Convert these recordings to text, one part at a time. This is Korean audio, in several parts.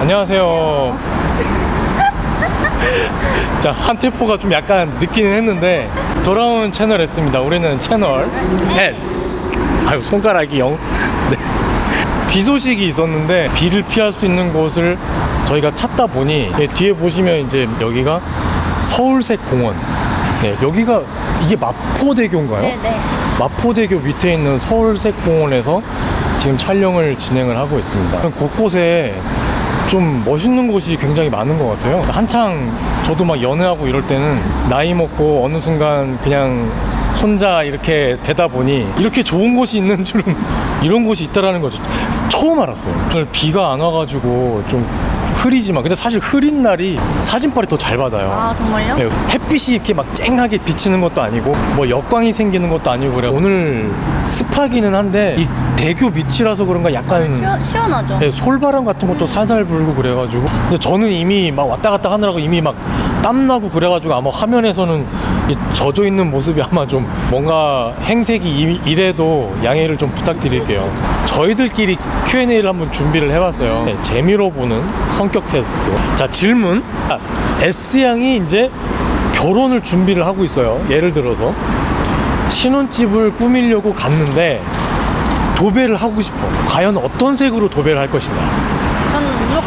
안녕하세요. 자, 한 템포가 좀 약간 늦기는 했는데 돌아온 채널 S입니다. 우리는 채널 S. 아유, 손가락이 영. 네. 비 소식이 있었는데 비를 피할 수 있는 곳을 저희가 찾다 보니 예, 뒤에 보시면 이제 여기가 서울색 공원. 네, 여기가 이게 마포대교인가요? 네 네. 마포대교 밑에 있는 서울색 공원에서 지금 촬영을 진행을 하고 있습니다. 곳곳에 좀 멋있는 곳이 굉장히 많은 것 같아요. 한창 저도 막 연애하고 이럴 때는 나이 먹고 어느 순간 그냥 혼자 이렇게 되다 보니 이렇게 좋은 곳이 있는 줄은 이런 곳이 있다라는 거 처음 알았어요. 오늘 비가 안 와가지고 좀 흐리지만 근데 사실 흐린 날이 사진빨이 더 잘 받아요. 아 정말요? 네, 햇빛이 이렇게 막 쨍하게 비치는 것도 아니고 뭐 역광이 생기는 것도 아니고 그래 오늘 습하기는 한데 이 대교 밑이라서 그런가 약간 시원, 시원하죠. 네, 솔바람 같은 것도 살살 불고 그래가지고 근데 저는 이미 막 왔다 갔다 하느라고 이미 막 땀나고 그래가지고 아마 화면에서는 이 젖어 있는 모습이 아마 좀 뭔가 행색이 이- 이래도 양해를 좀 부탁드릴게요. 저희들끼리 Q&A를 한번 준비를 해봤어요. 네, 재미로 보는 성격 테스트. 자 질문. 아, S양이 이제 결혼을 준비를 하고 있어요. 예를 들어서. 신혼집을 꾸미려고 갔는데 도배를 하고 싶어. 과연 어떤 색으로 도배를 할 것인가?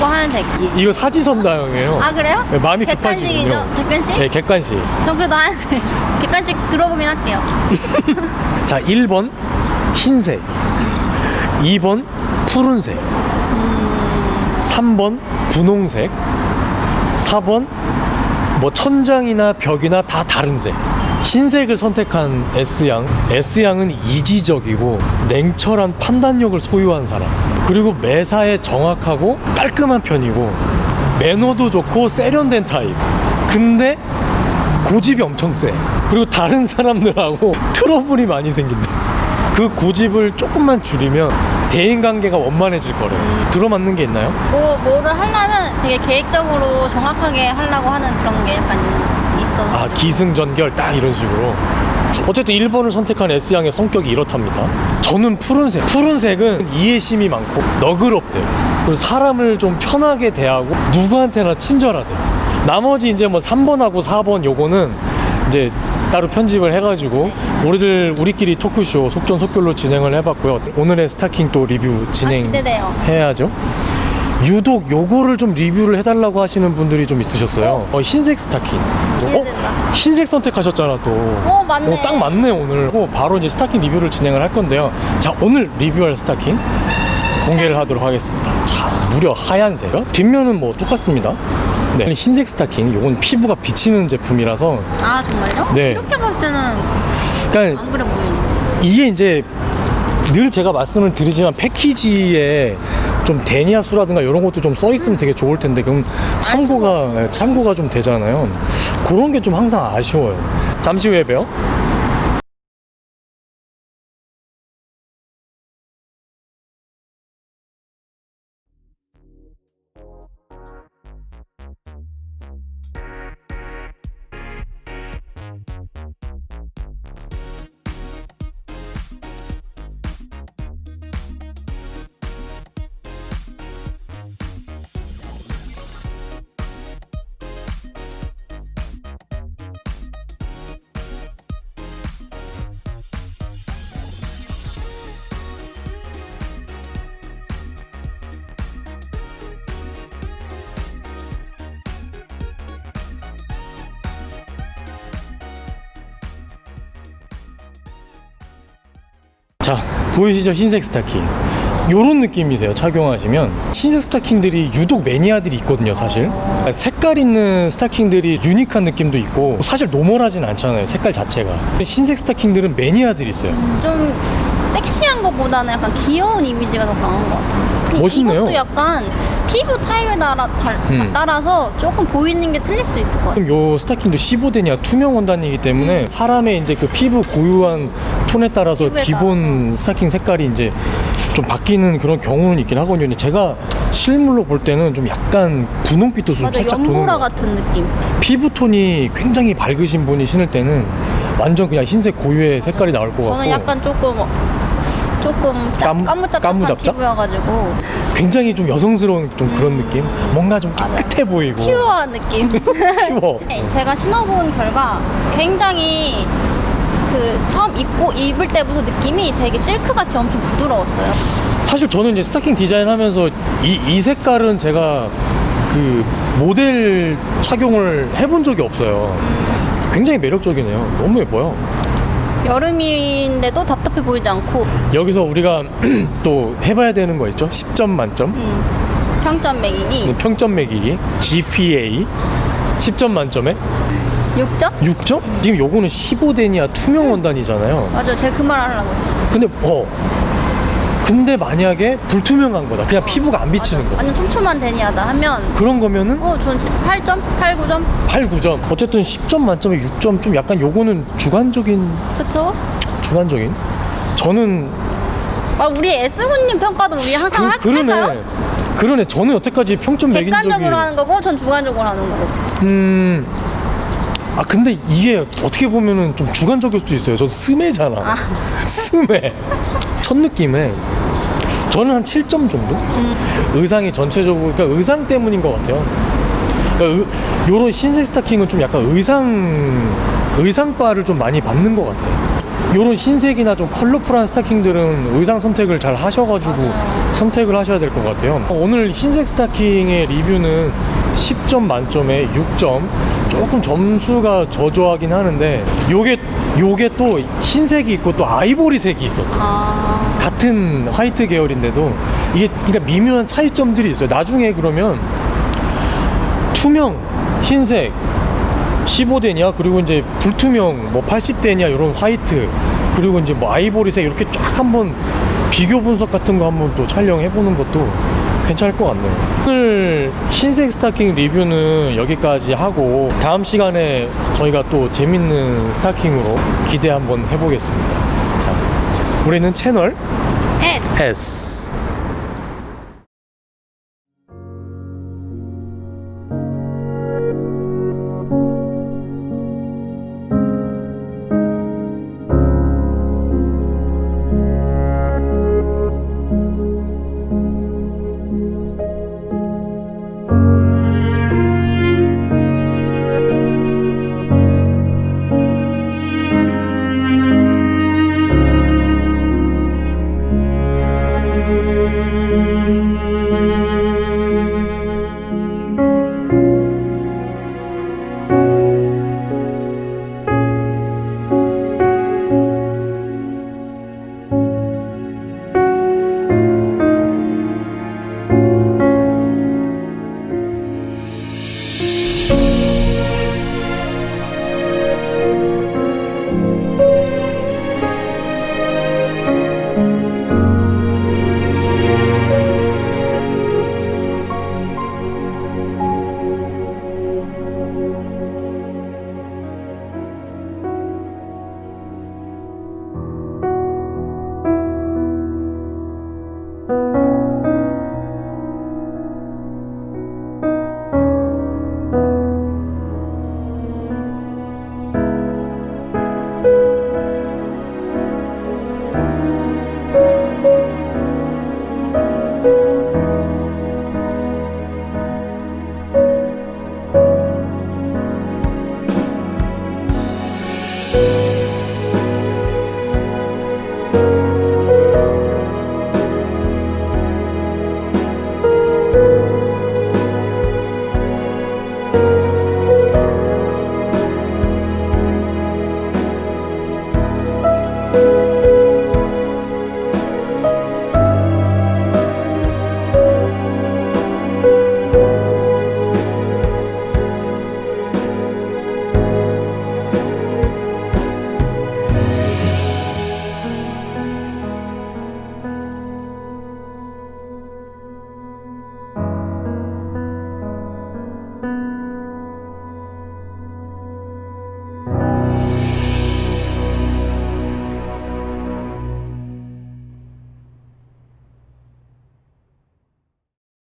저는 무조건 하얀색. 이, 이거 사지선 다형이에요. 아 그래요? 네, 마음이 객관식이죠? 급하시군요. 객관식? 네, 객관식. 전 그래도 하얀색. 객관식 들어보긴 할게요. 자, 1번 흰색. 2번 푸른색. 3번 분홍색. 4번 뭐 천장이나 벽이나 다 다른 색. 흰색을 선택한 S양. S양은 이지적이고 냉철한 판단력을 소유한 사람. 그리고 매사에 정확하고 깔끔한 편이고 매너도 좋고 세련된 타입. 근데 고집이 엄청 세. 그리고 다른 사람들하고 트러블이 많이 생긴다. 그 고집을 조금만 줄이면 대인 관계가 원만해질 거래요. 들어맞는 게 있나요? 뭐 뭐를 하려면 되게 계획적으로 정확하게 하려고 하는 그런 게 약간 있는, 있어서. 아 기승전결 딱 이런 식으로. 어쨌든 1번을 선택한 S양의 성격이 이렇답니다. 저는 푸른색. 푸른색은 이해심이 많고 너그럽대요. 그리고 사람을 좀 편하게 대하고 누구한테나 친절하대요. 나머지 이제 뭐 3번하고 4번 요거는 이제 따로 편집을 해가지고 우리들 우리끼리 토크쇼 속전속결로 진행을 해봤고요. 오늘의 스타킹 또 리뷰 아, 진행 기대돼요. 해야죠. 유독 요거를 좀 리뷰를 해달라고 하시는 분들이 좀 있으셨어요. 어, 흰색 스타킹. 어, 기대된다. 흰색 선택하셨잖아 또. 어, 맞네. 어, 딱 맞네 오늘. 어, 바로 이제 스타킹 리뷰를 진행을 할 건데요. 자 오늘 리뷰할 스타킹 공개를 하도록 하겠습니다. 자 무려 하얀색. 뒷면은 뭐 똑같습니다. 네. 흰색 스타킹. 요건 피부가 비치는 제품이라서 아 정말요? 네. 이렇게 봤을 때는 그러니까 안 그래 보이네. 이게 이제 늘 제가 말씀을 드리지만 패키지에 좀 데니아 수라든가 이런 것도 좀 써 있으면 되게 좋을 텐데 그럼 참고가 예, 참고가 좀 되잖아요. 그런 게 좀 항상 아쉬워요. 잠시 후에 봬요. 자 보이시죠? 흰색 스타킹. 요런 느낌이세요 착용하시면. 흰색 스타킹들이 유독 매니아들이 있거든요 사실. 색깔 있는 스타킹들이 유니크한 느낌도 있고 사실 노멀하진 않잖아요 색깔 자체가. 흰색 스타킹들은 매니아들이 있어요. 좀 섹시한 것보다는 약간 귀여운 이미지가 더 강한 것 같아요. 멋있네요. 이것도 약간 피부 타입에 따라, 달- 음. 따라서 조금 보이는 게 틀릴 수도 있을 것 같아요. 요 스타킹도 15데니아 투명 원단이기 때문에 사람의 이제 그 피부 고유한 톤에 따라서 피부에 기본 스타킹 색깔이 이제 좀 바뀌는 그런 경우는 있긴 하거든요. 근데 제가 실물로 볼 때는 좀 약간 분홍빛도 좀 맞아, 살짝 도는 연보라 것. 같은 느낌. 피부 톤이 굉장히 밝으신 분이 신을 때는 완전 그냥 흰색 고유의 색깔이 나올 것 같고 저는 약간 조금 어, 조금 짭, 깜- 까무잡잡한 까무잡잡? 피부여가지고 굉장히 좀 여성스러운 좀 그런 느낌 뭔가 좀. 깨끗해 보이고 퓨어한 느낌. 퓨어 네, 제가 신어본 결과 굉장히 그 처음 입고 입을 때부터 느낌이 되게 실크같이 엄청 부드러웠어요. 사실 저는 이제 스타킹 디자인하면서 이, 이 색깔은 제가 그 모델 착용을 해본 적이 없어요. 굉장히 매력적이네요. 너무 예뻐요. 여름인데도 답답해 보이지 않고 여기서 우리가 또 해봐야 되는 거 있죠? 10점 만점. 음, 평점 매기기 평점 매기기. GPA. 10점 만점에 6점? 6점? 지금 요거는 15대니아 투명 원단이잖아요. 맞아, 제가 그 말 하려고 했어요. 근데, 어. 근데 만약에 불투명한 거다. 그냥 피부가 안 비치는 거. 완전 촘촘한 데니아다 하면 그런 거면은 어, 전 8점? 8, 9점? 8, 9점. 어쨌든 10점 만점에 6점 좀 약간 요거는 주관적인 그쵸? 주관적인. 저는 아, 우리 S군님 평가도 우리 항상 할, 그러네. 할까요? 그러네. 저는 여태까지 평점 매긴 적이 객관적으로 하는 거고 전 주관적으로 하는 거고 음. 아 근데 이게 어떻게 보면은 좀 주관적일 수도 있어요. 저 스매잖아. 아. 스매. 첫 느낌에 저는 한 7점 정도? 음. 의상이 전체적으로 그러니까 의상 때문인 것 같아요. 그러니까 의, 요런 흰색 스타킹은 좀 약간 의상 의상바를 좀 많이 받는 것 같아요. 요런 흰색이나 좀 컬러풀한 스타킹들은 의상 선택을 잘 하셔가지고 맞아요. 선택을 하셔야 될 것 같아요. 오늘 흰색 스타킹의 리뷰는 10점 만점에 6점. 조금 점수가 저조하긴 하는데 요게 요게 또 흰색이 있고 또 아이보리색이 있어. 아, 같은 화이트 계열인데도 이게 그러니까 미묘한 차이점들이 있어요. 나중에 그러면 투명, 흰색, 15대냐 그리고 이제 불투명 뭐 80대냐 이런 화이트 그리고 이제 뭐 아이보리색 이렇게 쫙 한번 비교 분석 같은 거 한번 또 촬영해 보는 것도 괜찮을 것 같네요. 오늘 흰색 스타킹 리뷰는 여기까지 하고 다음 시간에 저희가 또 재밌는 스타킹으로 기대 한번 해보겠습니다. 자, 우리는 채널 S. S